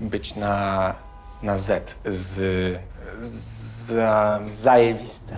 być na, na Z z, za, Zajebiste.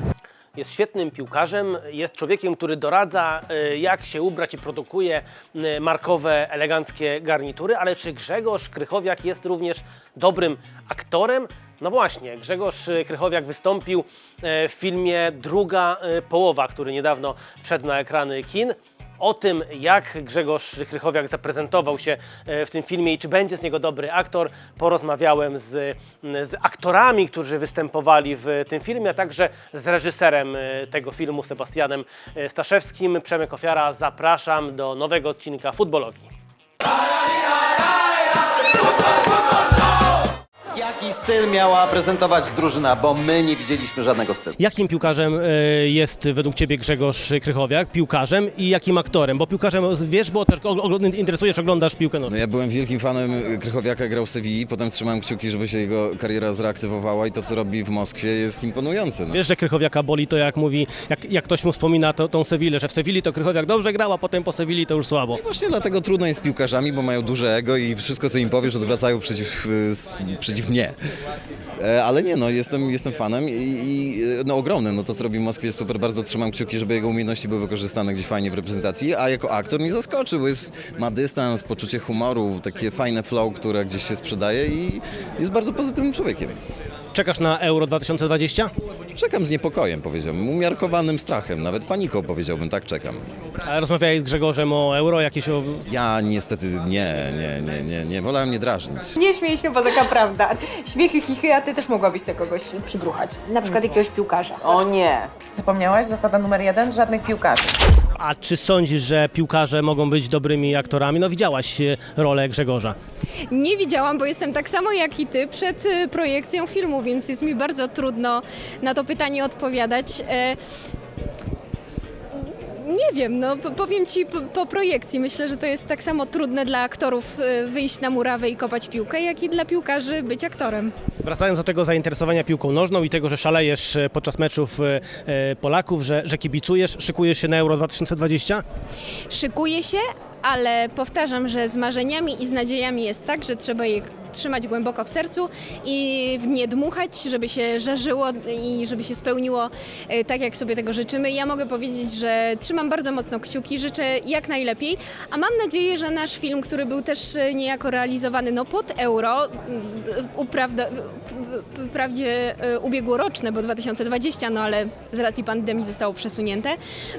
Jest świetnym piłkarzem, jest człowiekiem, który doradza, y, jak się ubrać i produkuje y, markowe, eleganckie garnitury, ale czy Grzegorz Krychowiak jest również dobrym aktorem? No właśnie, Grzegorz y, Krychowiak wystąpił w filmie Druga połowa, który niedawno wszedł na ekrany kin. O tym, jak Grzegorz Krychowiak zaprezentował się e, w tym filmie i czy będzie z niego dobry aktor, porozmawiałem z, z aktorami, którzy występowali w tym filmie, a także z reżyserem e, tego filmu, Sebastianem e, Staszewskim. Przemek Ofiara, zapraszam do nowego odcinka Futbologii. Jaki styl miała prezentować drużyna, bo my nie widzieliśmy żadnego stylu. Jakim piłkarzem e, jest według Ciebie Grzegorz Krychowiak? Piłkarzem i jakim aktorem? Bo piłkarzem wiesz, bo też ogl- interesujesz, oglądasz piłkę nożną. No ja byłem wielkim fanem Krychowiaka, grał w Sewilli, potem trzymałem kciuki, żeby się jego kariera zreaktywowała i to, co robi w Moskwie jest imponujące. No. Wiesz, że Krychowiaka boli to, jak mówi, jak, jak ktoś mu wspomina to, tą Sewillę, że w Sewilli to Krychowiak dobrze grał, a potem po Sewilli to już słabo. Właśnie dlatego trudno jest z piłkarzami, bo mają duże ego i wszystko, co im powiesz, odwracają przeciw, y, s- przeciw mnie. E, Ale nie, no jestem, jestem fanem i, i no, ogromnym. No to, co robi w Moskwie jest super, bardzo trzymam kciuki, żeby jego umiejętności były wykorzystane gdzieś fajnie w reprezentacji, a jako aktor mnie zaskoczył, bo jest, ma dystans, poczucie humoru, takie fajne flow, które gdzieś się sprzedaje i jest bardzo pozytywnym człowiekiem. Czekasz na Euro 2020? Czekam z niepokojem, powiedziałbym, umiarkowanym strachem, nawet paniką powiedziałbym, tak czekam. A rozmawiałeś z Grzegorzem o Euro, jakieś o... Ja niestety nie, nie, nie, nie, nie, wolałem nie drażnić. Nie śmiej się, bo taka prawda. Śmiechy, chichy, a ty też mogłabyś sobie kogoś przygruchać. Na przykład jakiegoś piłkarza. O nie. Zapomniałaś? Zasada numer jeden? Żadnych piłkarzy. A czy sądzisz, że piłkarze mogą być dobrymi aktorami? No widziałaś e, rolę Grzegorza. Nie widziałam, bo jestem tak samo jak i ty przed y, projekcją filmu, więc jest mi bardzo trudno na to pytanie odpowiadać. Nie wiem, no powiem ci po, po projekcji. Myślę, że to jest tak samo trudne dla aktorów y, wyjść na murawę i kopać piłkę, jak i dla piłkarzy być aktorem. Wracając do tego zainteresowania piłką nożną i tego, że szalejesz e, podczas meczów e, e, Polaków, że, że kibicujesz, szykujesz się na Euro 2020? Szykuję się, ale powtarzam, że z marzeniami i z nadziejami jest tak, że trzeba je trzymać głęboko w sercu i w nie dmuchać, żeby się żarzyło i żeby się spełniło e, tak, jak sobie tego życzymy. Ja mogę powiedzieć, że trzymam bardzo mocno kciuki, życzę jak najlepiej, a mam nadzieję, że nasz film, który był też e, niejako realizowany no, pod euro, w- wprawdzie e, ubiegłoroczne, bo 2020, no ale z racji pandemii zostało przesunięte,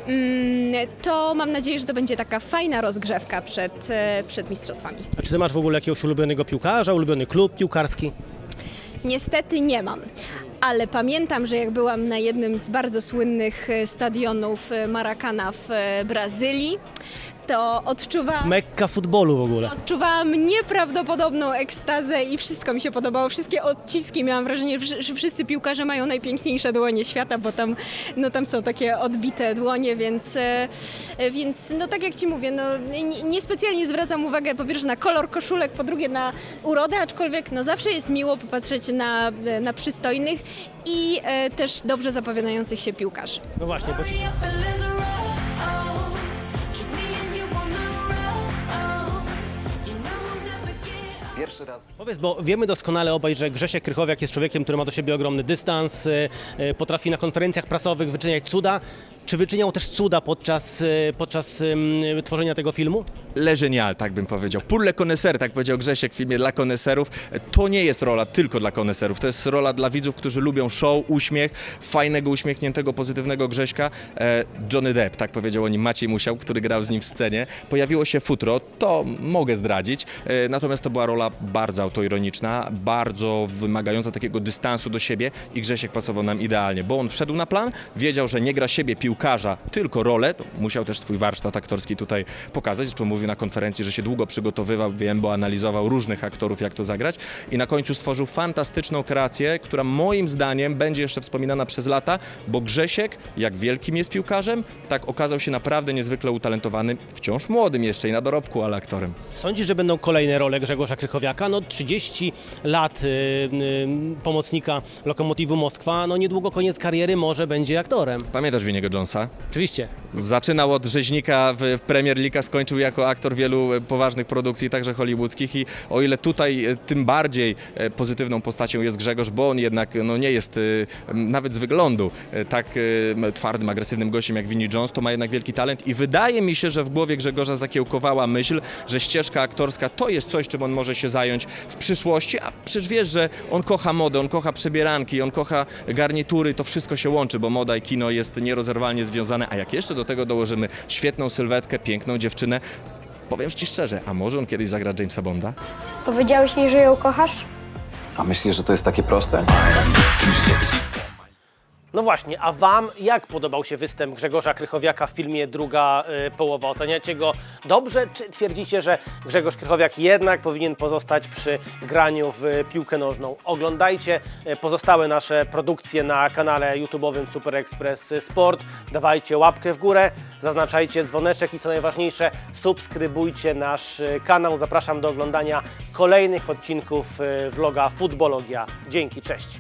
mm, to mam nadzieję, że to będzie taka fajna rozgrzewka przed, e, przed mistrzostwami. A czy ty masz w ogóle jakiegoś ulubionego piłkarza, ulubiony klub piłkarski? Niestety nie mam. Ale pamiętam, że jak byłam na jednym z bardzo słynnych e, stadionów e, Maracana w Brazylii, to odczuwałam, Mekka futbolu w ogóle. odczuwałam nieprawdopodobną ekstazę i wszystko mi się podobało. Wszystkie odciski, miałam wrażenie, że wszyscy piłkarze mają najpiękniejsze dłonie świata, bo tam, no, tam są takie odbite dłonie, więc, e, więc no tak jak Ci mówię, no, nie- niespecjalnie zwracam uwagę po pierwsze na kolor koszulek, po drugie na urodę, aczkolwiek no, zawsze jest miło popatrzeć na, na przystojnych i e, też dobrze zapowiadających się piłkarzy. No właśnie, bo Pierwszy raz Powiedz, bo wiemy doskonale obaj, że Grzesiek Krychowiak jest człowiekiem, który ma do siebie ogromny dystans, e, e, potrafi na konferencjach prasowych wyczyniać cuda. Czy wyczyniał też cuda podczas, e, podczas tworzenia tego filmu? Le Genial, tak bym powiedział. Pour le tak powiedział Grzesiek w filmie dla koneserów. To nie jest rola tylko dla koneserów, to jest rola dla widzów, którzy lubią show, uśmiech, fajnego, uśmiechniętego, pozytywnego Grześka. E, Johnny Depp, tak powiedział o nim Maciej Musiał, który grał z nim w scenie. Pojawiło się futro, to mogę zdradzić, e, natomiast to była rola bardzo autoironiczna, bardzo wymagająca takiego dystansu do siebie i Grzesiek pasował nam idealnie, bo on wszedł na plan, wiedział, że nie gra siebie piłkarza, tylko rolę, musiał też swój warsztat aktorski tutaj pokazać, czemu mówił na konferencji, że się długo przygotowywał, wiem, bo analizował różnych aktorów, jak to zagrać. I na końcu stworzył fantastyczną kreację, która moim zdaniem będzie jeszcze wspominana przez lata, bo Grzesiek, jak wielkim jest piłkarzem, tak okazał się naprawdę niezwykle utalentowanym, wciąż młodym jeszcze i na dorobku, ale aktorem. Sądzisz, że będą kolejne role Grzegorza Krychowiaka? No 30 lat y, y, pomocnika Lokomotivu Moskwa, no niedługo koniec kariery, może będzie aktorem. Pamiętasz Winiego Jonesa? Oczywiście. Zaczynał od rzeźnika w, Premier League, skończył jako aktor wielu e, poważnych produkcji, także hollywoodzkich i o ile tutaj e, tym bardziej e, pozytywną postacią jest Grzegorz, bo on jednak no, nie jest nawet z wyglądu tak twardym, agresywnym gościem jak Vinnie Jones, to ma jednak wielki talent i wydaje mi się, że w głowie Grzegorza zakiełkowała myśl, że ścieżka aktorska to jest coś, czym on może się zająć w przyszłości, a przecież wiesz, że on kocha modę, on kocha przebieranki, on kocha garnitury, to wszystko się łączy, bo moda i kino jest nierozerwalnie związane, a jak jeszcze do tego dołożymy świetną sylwetkę, piękną dziewczynę, powiem Ci szczerze, a może on kiedyś zagra Jamesa Bonda? Powiedziałeś jej, że ją kochasz? A myślisz, że to jest takie proste? No właśnie, a Wam jak podobał się występ Grzegorza Krychowiaka w filmie Druga y, połowa? Oceniacie go dobrze, czy twierdzicie, że Grzegorz Krychowiak jednak powinien pozostać przy graniu w piłkę nożną? Oglądajcie y, pozostałe nasze produkcje na kanale YouTube'owym Super Express Sport. Dawajcie łapkę w górę, zaznaczajcie dzwoneczek i co najważniejsze, subskrybujcie nasz y, kanał. Zapraszam do oglądania kolejnych odcinków vloga Futbologia. Dzięki, cześć.